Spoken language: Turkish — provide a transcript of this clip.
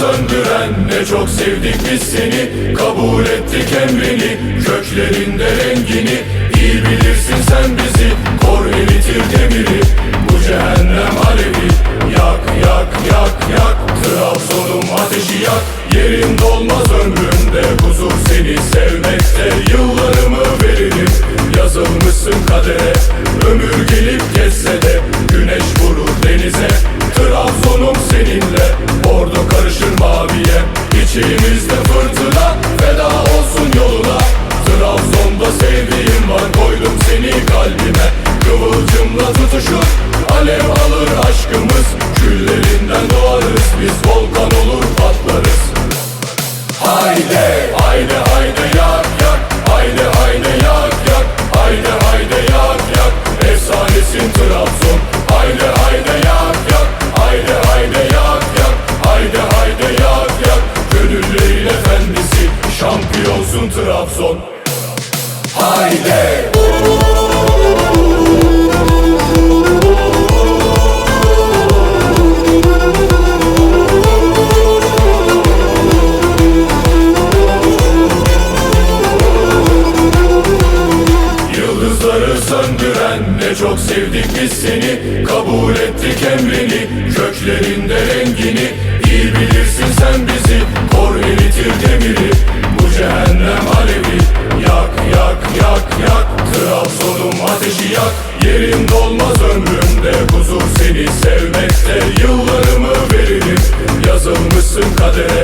söndüren Ne çok sevdik biz seni. Kabul ettik emrini Köklerinde rengini. İyi bilirsin sen bizi Kor eritir demiri. Bu cehennem alevi Yak yak yak yak. Trabzon'um ateşi yak Yerin dolmaz ömrümde Huzur seni sevmekte Yıllarımı veririm. Yazılmışsın kadere Ömür gelip geçse de. Güneş vurur denize İçimizde fırtına Şampiyonsun Trabzon. Haydi. Yıldızları söndüren ne çok sevdik biz seni. Kabul ettik emrini Köklerinde rengini. İyi bilirsin sen bizi yak Yerin dolmaz ömrümde. Huzur seni sevmekte Yıllarımı veririm Yazılmışsın kadere